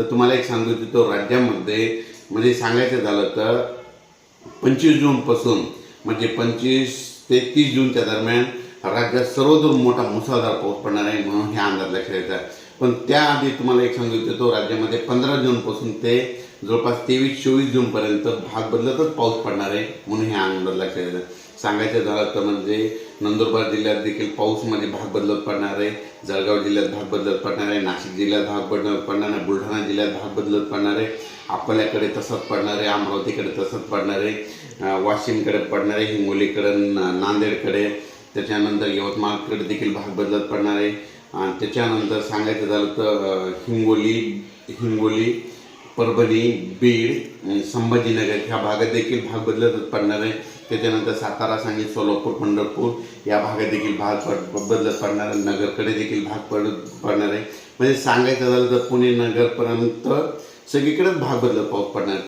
तर तुम्हाला एक सांगू इच्छितो राज्यामध्ये म्हणजे सांगायचं झालं तर पंचवीस जूनपासून म्हणजे पंचवीस ते तीस जूनच्या दरम्यान राज्यात सर्वदूर मोठा मुसळधार पाऊस पडणार आहे म्हणून हे अंदाज लक्षात येतात पण त्याआधी तुम्हाला एक सांगू इच्छितो राज्यामध्ये पंधरा जूनपासून ते जवळपास तेवीस चोवीस जूनपर्यंत भाग बदलतच पाऊस पडणार आहे म्हणून हे अंदाज लक्षात येतात सांगायचं झालं तर म्हणजे नंदुरबार जिल्ह्यात देखील पाऊसमध्ये भाग बदलत पडणार आहे. जळगाव जिल्ह्यात भाग बदलत पडणार आहे. नाशिक जिल्ह्यात भाग बदलत पडणार आहे. बुलढाणा जिल्ह्यात भाग बदलत पडणार आहे. अकोल्याकडे तसंच पडणार आहे. अमरावतीकडे तसंच पडणार आहे. वाशिमकडे पडणार आहे. हिंगोलीकडे ना- नांदेडकडे. त्याच्यानंतर यवतमाळकडे देखील भाग बदलत पडणार आहे. आणि त्याच्यानंतर सांगायचं झालं तर हिंगोली हिंगोली परभणी बीड संभाजीनगर ह्या भागात देखील भाग बदलत पडणार आहे. त्याच्यानंतर सातारा सांगली सोलापूर पंढरपूर या भागात देखील भाग पड बदलत पडणार आहे. नगरकडे देखील भाग पड पडणार आहे. म्हणजे सांगायचं झालं तर पुणे नगरपर्यंत सगळीकडेच भाग बदलत पाऊस पडणार आहे.